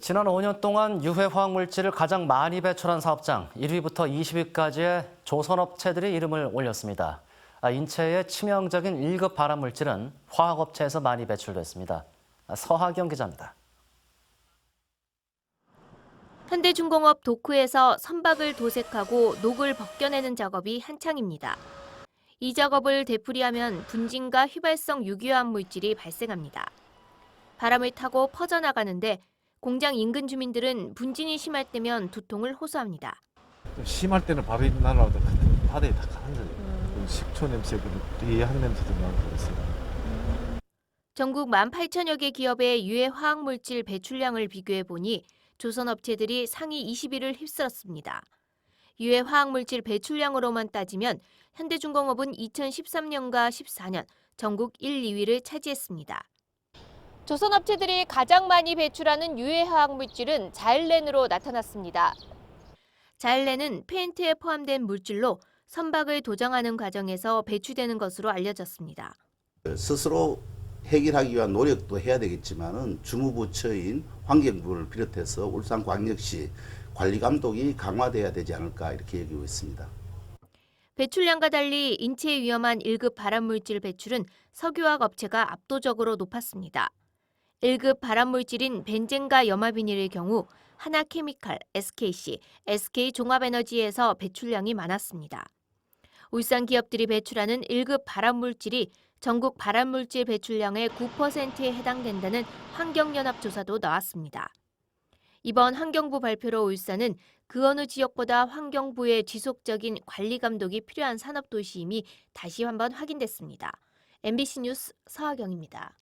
지난 5년 동안 유해 화학물질을 가장 많이 배출한 사업장 1위부터 20위까지의 조선업체들이 이름을 올렸습니다. 아, 인체에 치명적인 1급 발암물질은 화학업체에서 많이 배출됐습니다. 아, 서하경 기자입니다. 현대중공업 도크에서 선박을 도색하고 녹을 벗겨내는 작업이 한창입니다. 이 작업을 되풀이하면 분진과 휘발성 유기화합 물질이 발생합니다. 바람을 타고 퍼져나가는데 공장 인근 주민들은 분진이 심할 때면 두통을 호소합니다. 좀 심할 때는 바로 날아오다 바다에 다 가는 거예요. 식초 냄새, 그리한 냄새도 나고 그랬어요. 전국 18,000여 개 기업의 유해 화학 물질 배출량을 비교해 보니 조선 업체들이 상위 20위를 휩쓸었습니다. 유해 화학 물질 배출량으로만 따지면 현대중공업은 2013년과 14년 전국 1, 2위를 차지했습니다. 조선 업체들이 가장 많이 배출하는 유해 화학 물질은 자일렌으로 나타났습니다. 자일렌은 페인트에 포함된 물질로 선박을 도장하는 과정에서 배출되는 것으로 알려졌습니다. 스스로 해결하기 위한 노력도 해야 되겠지만은 주무부처인 환경부를 비롯해서 울산광역시 관리 감독이 강화돼야 되지 않을까 이렇게 여기고 있습니다. 배출량과 달리 인체에 위험한 1급 발암물질 배출은 석유화학 업체가 압도적으로 높았습니다. 1급 발암물질인 벤젠과 염화비닐의 경우 하나케미칼, SKC, SK종합에너지에서 배출량이 많았습니다. 울산 기업들이 배출하는 1급 발암물질이 전국 발암물질 배출량의 9%에 해당된다는 환경연합 조사도 나왔습니다. 이번 환경부 발표로 울산은 그 어느 지역보다 환경부의 지속적인 관리 감독이 필요한 산업도시임이 다시 한번 확인됐습니다. MBC 뉴스 서하경입니다.